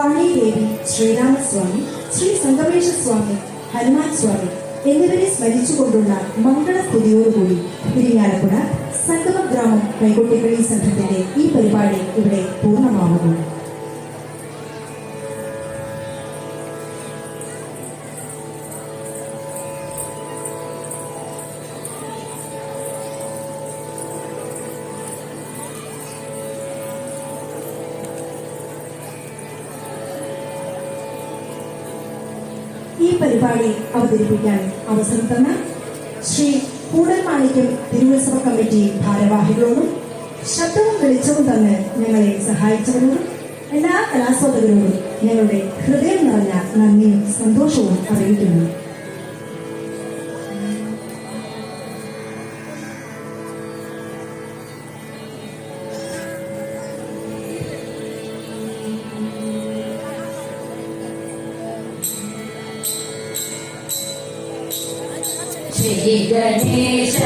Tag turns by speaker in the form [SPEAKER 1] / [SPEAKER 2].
[SPEAKER 1] വാണിദേവി ശ്രീരാമസ്വാമി ശ്രീ സംഗമേശസ്വാമി ഹനുമാൻ സ്വാമി എന്നിവരെ സ്മരിച്ചുകൊണ്ടുള്ള മംഗളസ്തുതിയോടുകൂടി തിരിഞ്ഞാലക്കുട സംഗമ ഗ്രാമം കൈകൊട്ടിക്കളി സംഘത്തിന്റെ ഈ പരിപാടി ഇവിടെ പൂർണമാകുന്നു ഈ പരിപാടി അവതരിപ്പിക്കാൻ അവസരം തന്ന ശ്രീ കൂടൽമാണിക്യം തിരുവുത്സവ കമ്മിറ്റി ഭാരവാഹികളോടും ശബ്ദവും വെളിച്ചവും തന്ന് ഞങ്ങളെ സഹായിച്ചവരോടും എല്ലാ കലാസ്വാദകരോടും ഞങ്ങളുടെ ഹൃദയം നിറഞ്ഞ നന്ദിയും സന്തോഷവും അറിയിക്കുന്നു.
[SPEAKER 2] ശ്രീ ഗണേശ